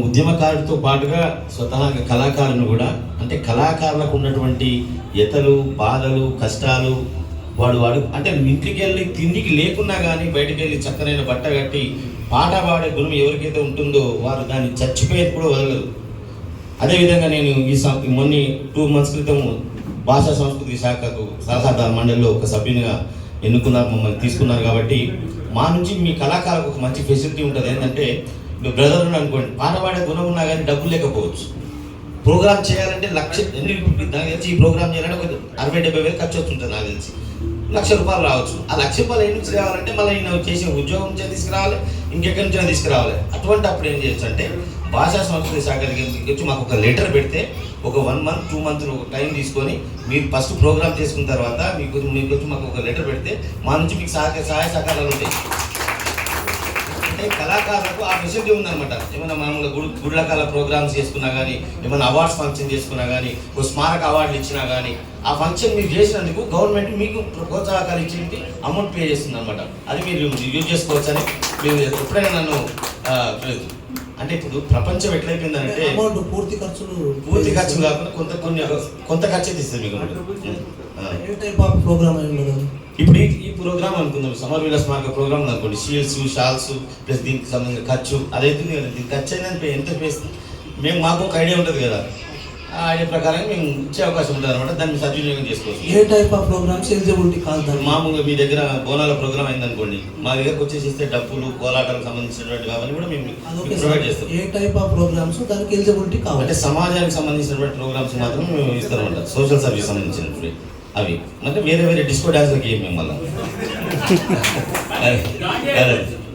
ఉద్యమకారుడితో పాటుగా స్వతహాగా కళాకారుని కూడా అంటే కళాకారులకు ఉన్నటువంటి ఎతలు బాధలు కష్టాలు వాడు వాడు అంటే ఇంటికి వెళ్ళి తిండికి లేకున్నా కానీ బయటకు వెళ్ళి చక్కనైన బట్ట కట్టి పాట పాడే గుణం ఎవరికైతే ఉంటుందో వారు దాన్ని చచ్చిపోయేది కూడా వదలరు. అదేవిధంగా నేను ఈ సం- మొన్న టూ మంత్స్ క్రితం భాషా సంస్కృతి శాఖకు సలహాదారు మండలిలో ఒక సభ్యునిగా ఎన్నుకున్నారు మమ్మల్ని తీసుకున్నారు కాబట్టి మా నుంచి మీ కళాకారులకు ఒక మంచి ఫెసిలిటీ ఉంటుంది. ఏంటంటే బ్రదర్ అనుకోండి పాట గుణం ఉన్నా కానీ డబ్బులు లేకపోవచ్చు. ప్రోగ్రామ్ చేయాలంటే లక్ష ఎన్ని నాకు తెలిసి ఈ ప్రోగ్రామ్ చేయాలంటే ఒక అరవై డెబ్బై వేలు ఖర్చు వస్తుంటుంది నాకు తెలిసి. లక్ష రూపాయలు రావచ్చు. ఆ లక్ష రూపాయలు ఎన్ని నుంచి రావాలంటే మళ్ళీ ఈయన చేసే ఉద్యోగం నుంచి తీసుకురావాలి ఇంకెక్కడి నుంచి తీసుకురావాలి. అటువంటి అప్పుడు ఏం చేయొచ్చు అంటే భాషా సంస్కృతి శాఖ వచ్చి మాకు ఒక లెటర్ పెడితే ఒక one month two month time తీసుకొని మీరు ఫస్ట్ ప్రోగ్రామ్ చేసుకున్న తర్వాత మీకు మీకు వచ్చి మాకు ఒక లెటర్ పెడితే మా నుంచి మీకు సహాయ సహాయ సహకారాలు ఉంటాయి. అంటే కళాకారులకు ఆ ఫెసిలిటీ ఉందన్నమాట. ఏమైనా మామూలుగా గుడి గుళ్ళకాల ప్రోగ్రామ్స్ చేసుకున్నా కానీ ఏమైనా అవార్డ్స్ ఫంక్షన్ చేసుకున్నా కానీ ఒక స్మారక అవార్డులు ఇచ్చినా కానీ ఆ ఫంక్షన్ మీరు చేసినందుకు గవర్నమెంట్ మీకు ప్రోత్సాహకాలు ఇచ్చి అమౌంట్ పే చేస్తుంది అనమాట అది మీరు యూజ్ చేసుకోవచ్చని మీరు ఎప్పుడైనా నన్ను అంటే ఇప్పుడు ప్రపంచం ఎట్లయిపోయిందంటే అమౌంట్ పూర్తి ఖర్చులు పూర్తి ఖర్చు కాకుండా కొంత కొన్ని కొంత ఖర్చు అయితే ఇస్తుంది మీకు టైప్ ఆఫ్ ప్రోగ్రామ్ అయి ఉండదు ఇప్పుడు ఈ ప్రోగ్రామ్ అనుకుందాం. సమర్ విలాస్ మార్గ ప్రోగ్రామ్ అనుకోండి. షీల్స్ షాల్స్ ప్లస్ దీనికి సంబంధించిన ఖర్చు. అదైతే దీనికి ఖర్చు అయినా ఎంత వేస్తుంది మేము మాకు ఒక ఐడియా ఉంటుంది కదా. ఆ ఐడియా ప్రకారం మేము ఇచ్చే అవకాశం ఉంటుంది అనమాట దాన్ని సద్వినియోగం చేసుకోవచ్చు. A type of programmes eligibility కాదు మామూలుగా మీ దగ్గర బోనాల ప్రోగ్రామ్ అయిందనుకోండి. మా దగ్గరకు వచ్చేసి ఇస్తే డప్పులు కోలాటాలకు సంబంధించినటువంటి అవన్నీ కూడా మేము ప్రొవైడ్ చేస్తాం. ఏ టైప్ ఆఫ్ ప్రోగ్రామ్స్ దానికి ఎలిజిబిలిటీ అంటే కావాలి సమాజానికి సంబంధించినటువంటి ప్రోగ్రామ్స్ మాత్రం మేము ఇస్తారన్నమాట సోషల్ సర్వీస్ సంబంధించినటువంటి అవి. అంటే వేరే వేరే డిస్కో డాన్స్లకి ఏం మేము మళ్ళీ.